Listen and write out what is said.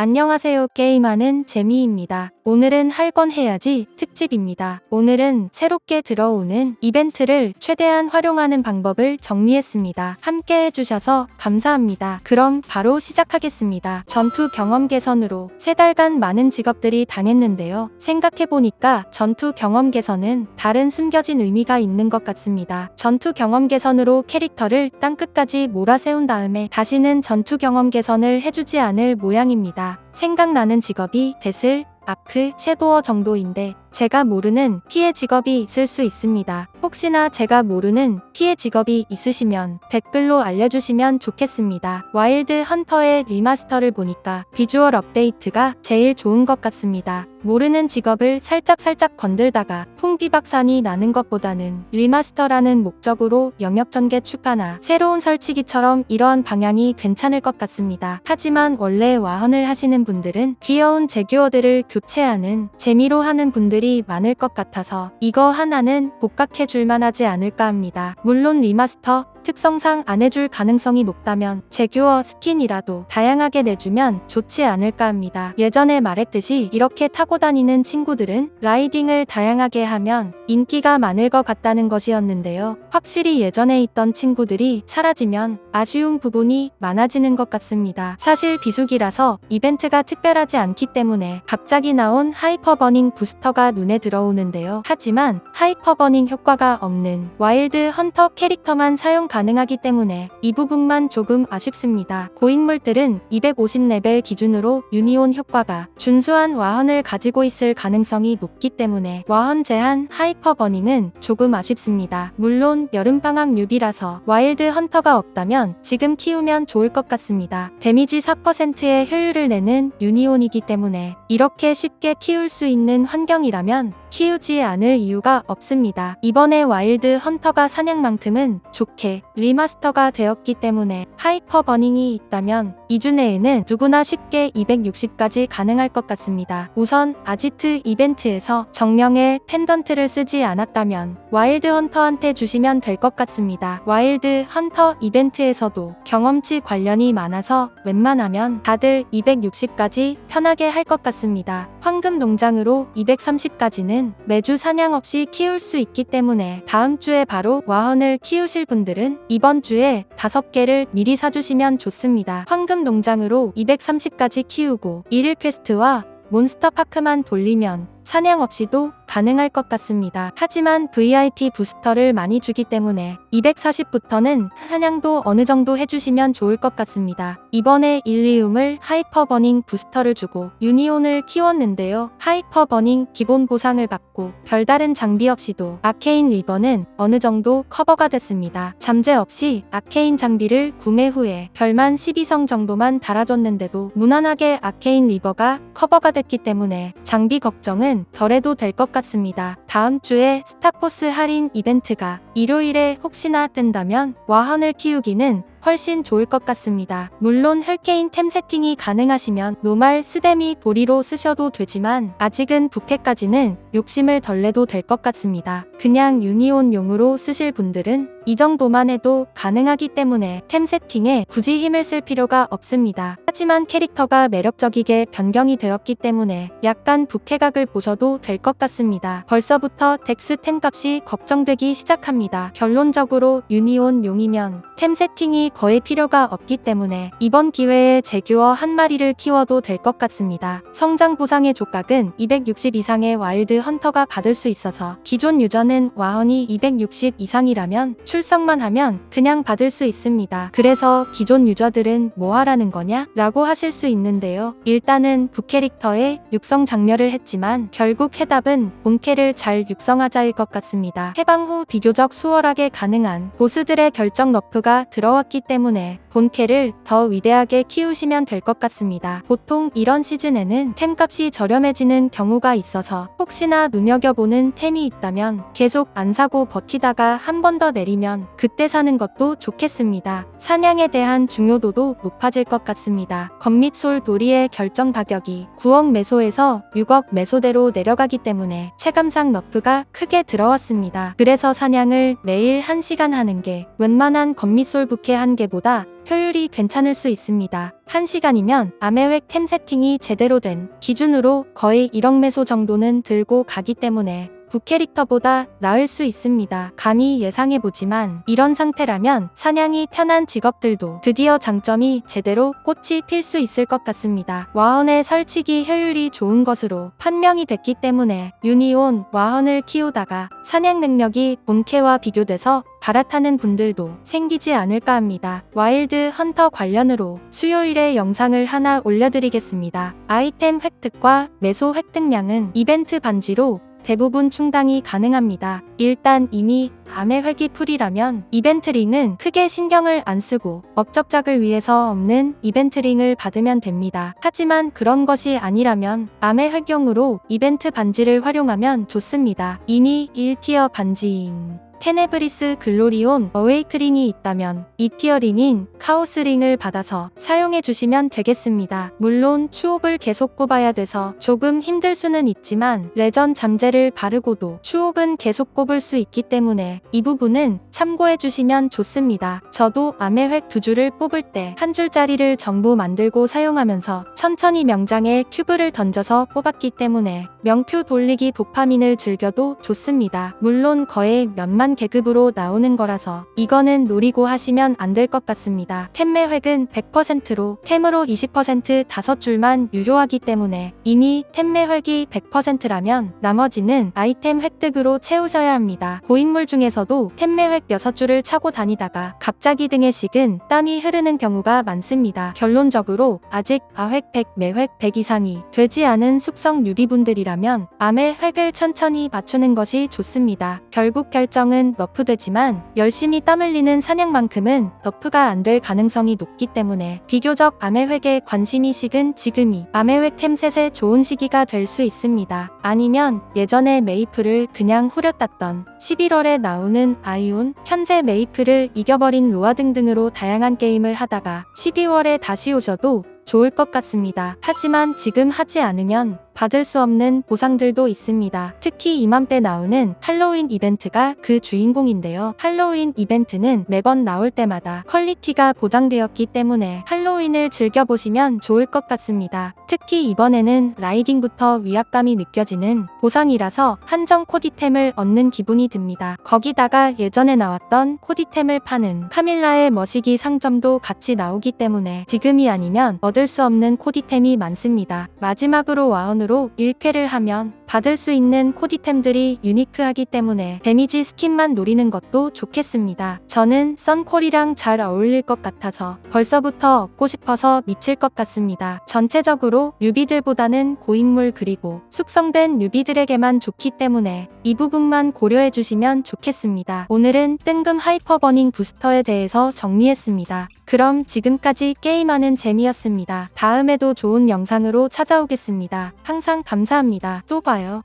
안녕하세요. 게임하는 재미입니다. 오늘은 할 건 해야지 특집입니다. 오늘은 새롭게 들어오는 이벤트를 최대한 활용하는 방법을 정리했습니다. 함께 해주셔서 감사합니다. 그럼 바로 시작하겠습니다. 전투 경험 개선으로 세 달간 많은 직업들이 당했는데요. 생각해보니까 전투 경험 개선은 다른 숨겨진 의미가 있는 것 같습니다. 전투 경험 개선으로 캐릭터를 땅끝까지 몰아세운 다음에 다시는 전투 경험 개선을 해주지 않을 모양입니다. 생각나는 직업이 데슬, 아크, 섀도어 정도인데 제가 모르는 피해 직업이 있을 수 있습니다. 혹시나 제가 모르는 피해 직업이 있으시면 댓글로 알려주시면 좋겠습니다. 와일드 헌터의 리마스터를 보니까 비주얼 업데이트가 제일 좋은 것 같습니다. 모르는 직업을 살짝살짝 건들다가 풍비박산이 나는 것보다는 리마스터라는 목적으로 영역 전개 추가나 새로운 설치기처럼 이러한 방향이 괜찮을 것 같습니다. 하지만 원래 와헌을 하시는 분들은 귀여운 제규어들을 교체하는 재미로 하는 분들이 많을 것 같아서 이거 하나는 복각해 줄만 하지 않을까 합니다. 물론 리마스터 특성상 안 해줄 가능성이 높다면 제규어 스킨이라도 다양하게 내주면 좋지 않을까 합니다. 예전에 말했듯이 이렇게 타고 다니는 친구들은 라이딩을 다양하게 하면 인기가 많을 것 같다는 것이었는데요. 확실히 예전에 있던 친구들이 사라지면 아쉬운 부분이 많아지는 것 같습니다. 사실 비수기라서 이벤트가 특별하지 않기 때문에 갑자기 나온 하이퍼버닝 부스터가 눈에 들어오는데요. 하지만 하이퍼버닝 효과가 없는 와일드 헌터 캐릭터만 사용 가능 하기 때문에 이 부분만 조금 아쉽습니다. 고인물들은 250레벨 기준으로 유니온 효과가 준수한 와헌을 가지고 있을 가능성이 높기 때문에 와헌 제한 하이퍼 버닝은 조금 아쉽습니다. 물론 여름방학 뉴비라서 와일드 헌터가 없다면 지금 키우면 좋을 것 같습니다. 데미지 4%의 효율을 내는 유니온이기 때문에 이렇게 쉽게 키울 수 있는 환경이라면 키우지 않을 이유가 없습니다. 이번에 와일드 헌터가 사냥만큼은 좋게 리마스터가 되었기 때문에 하이퍼 버닝이 있다면 2주 내에는 누구나 쉽게 260까지 가능할 것 같습니다. 우선 아지트 이벤트에서 정령의 펜던트를 쓰지 않았다면 와일드 헌터한테 주시면 될 것 같습니다. 와일드 헌터 이벤트에서도 경험치 관련이 많아서 웬만하면 다들 260까지 편하게 할 것 같습니다. 황금 농장으로 230까지는 매주 사냥 없이 키울 수 있기 때문에 다음 주에 바로 와헌을 키우실 분들은 이번 주에 5개를 미리 사주시면 좋습니다. 황금 농장으로 230까지 키우고 1일 퀘스트와 몬스터 파크만 돌리면 사냥 없이도 가능할 것 같습니다. 하지만 VIP 부스터를 많이 주기 때문에 240부터는 사냥도 어느 정도 해주시면 좋을 것 같습니다. 이번에 일리움을 하이퍼 버닝 부스터를 주고 유니온을 키웠는데요. 하이퍼 버닝 기본 보상을 받고 별다른 장비 없이도 아케인 리버는 어느 정도 커버가 됐습니다. 잠재 없이 아케인 장비를 구매 후에 별만 12성 정도만 달아줬는데도 무난하게 아케인 리버가 커버가 됐기 때문에 장비 걱정은 덜해도 될 것 같습니다. 다음 주에 스타포스 할인 이벤트가 일요일에 혹시나 뜬다면 와헌을 키우기는 훨씬 좋을 것 같습니다. 물론 헬케인 템 세팅이 가능하시면 노말 스데미 도리로 쓰셔도 되지만 아직은 부캐까지는 욕심을 덜 내도 될 것 같습니다. 그냥 유니온용으로 쓰실 분들은 이 정도만 해도 가능하기 때문에 템 세팅에 굳이 힘을 쓸 필요가 없습니다. 하지만 캐릭터가 매력적이게 변경이 되었기 때문에 약간 부캐각을 보셔도 될 것 같습니다. 벌써부터 덱스 템 값이 걱정되기 시작합니다. 결론적으로 유니온 용이면 템 세팅이 거의 필요가 없기 때문에 이번 기회에 제규어 한 마리를 키워도 될 것 같습니다. 성장 보상의 족각은 260 이상의 와일드 헌터가 받을 수 있어서 기존 유저는 와헌이 260 이상이라면 출석만 하면 그냥 받을 수 있습니다. 그래서 기존 유저들은 뭐 하라는 거냐? 라고 하실 수 있는데요. 일단은 부캐릭터에 육성 장려를 했지만 결국 해답은 본캐를 잘 육성하자일 것 같습니다. 해방 후 비교적 수월하게 가능한 보스들의 결정 너프가 들어왔기 때문에 본캐를 더 위대하게 키우시면 될 것 같습니다. 보통 이런 시즌에는 템값이 저렴해지는 경우가 있어서 혹시나 눈여겨보는 템이 있다면 계속 안 사고 버티다가 한 번 더 내리면 그때 사는 것도 좋겠습니다. 사냥에 대한 중요도도 높아질 것 같습니다. 건밋솔 도리의 결정 가격이 9억 메소에서 6억 메소대로 내려가기 때문에 체감상 너프가 크게 들어왔습니다. 그래서 사냥을 영상을 매일 1시간 하는 게 웬만한 건미솔 부캐 한 개보다 효율이 괜찮을 수 있습니다. 1시간이면 아메획 템 세팅이 제대로 된 기준으로 거의 1억 매소 정도는 들고 가기 때문에 부캐릭터보다 나을 수 있습니다. 감히 예상해보지만 이런 상태라면 사냥이 편한 직업들도 드디어 장점이 제대로 꽃이 필 수 있을 것 같습니다. 와헌의 설치기 효율이 좋은 것으로 판명이 됐기 때문에 유니온 와헌을 키우다가 사냥 능력이 본캐와 비교돼서 갈아타는 분들도 생기지 않을까 합니다. 와일드 헌터 관련으로 수요일에 영상을 하나 올려드리겠습니다. 아이템 획득과 매소 획득량은 이벤트 반지로 대부분 충당이 가능합니다. 일단 이미 암의 회기 풀이라면 이벤트링은 크게 신경을 안 쓰고 업적작을 위해서 없는 이벤트링을 받으면 됩니다. 하지만 그런 것이 아니라면 암의 회경으로 이벤트 반지를 활용하면 좋습니다. 이미 1티어 반지인 테네브리스 글로리온 어웨이크링이 있다면 2티어링인 카오스링을 받아서 사용해 주시면 되겠습니다. 물론 추옵을 계속 꼽아야 돼서 조금 힘들 수는 있지만 레전 잠재를 바르고도 추옵은 계속 꼽을 수 있기 때문에 이 부분은 참고해 주시면 좋습니다. 저도 아메획 두 줄을 뽑을 때 한 줄짜리를 전부 만들고 사용하면서 천천히 명장에 큐브를 던져서 뽑았기 때문에 명큐 돌리기 도파민을 즐겨도 좋습니다. 물론 거의 몇만 계급으로 나오는 거라서 이거는 노리고 하시면 안 될 것 같습니다. 템매 획은 100%로 템으로 20% 다섯 줄만 유효하기 때문에 이미 템매 획이 100%라면 나머지는 아이템 획득으로 채우셔야 합니다. 고인물 중에서도 템매 획 6줄을 차고 다니다가 갑자기 등에 식은 땀이 흐르는 경우가 많습니다. 결론적으로 아직 아획 100, 매획 100 이상이 되지 않은 숙성 뉴비분들이라면 암의 획을 천천히 맞추는 것이 좋습니다. 결국 결정은 너프되지만 열심히 땀 흘리는 사냥만큼은 너프가 안 될 가능성이 높기 때문에 비교적 암의 획에 관심이 식은 지금이 암의 획 템셋의 좋은 시기가 될 수 있습니다. 아니면 예전에 메이플을 그냥 후렸다던 11월에 나오는 아이온, 현재 메이플을 이겨버린 로아 등등으로 다양한 게임을 하다가 12월에 다시 오셔도 좋을 것 같습니다. 하지만 지금 하지 않으면 받을 수 없는 보상들도 있습니다. 특히 이맘때 나오는 할로윈 이벤트가 그 주인공인데요. 할로윈 이벤트는 매번 나올 때마다 퀄리티가 보장되었기 때문에 할로윈을 즐겨보시면 좋을 것 같습니다. 특히 이번에는 라이딩부터 위압감이 느껴지는 보상이라서 한정 코디템을 얻는 기분이 듭니다. 거기다가 예전에 나왔던 코디템을 파는 카밀라의 머시기 상점도 같이 나오기 때문에 지금이 아니면 얻을 수 없는 코디템이 많습니다. 마지막으로 와운으로 1쾌를 하면 받을 수 있는 코디템들이 유니크하기 때문에 데미지 스킨만 노리는 것도 좋겠습니다. 저는 썬콜이랑 잘 어울릴 것 같아서 벌써부터 얻고 싶어서 미칠 것 같습니다. 전체적으로 뉴비들보다는 고인물 그리고 숙성된 뉴비들에게만 좋기 때문에 이 부분만 고려해 주시면 좋겠습니다. 오늘은 뜬금 하이퍼버닝 부스터에 대해서 정리했습니다. 그럼 지금까지 게임하는 재미였습니다. 다음에도 좋은 영상으로 찾아오겠습니다. 항상 감사합니다. 또 봐 요.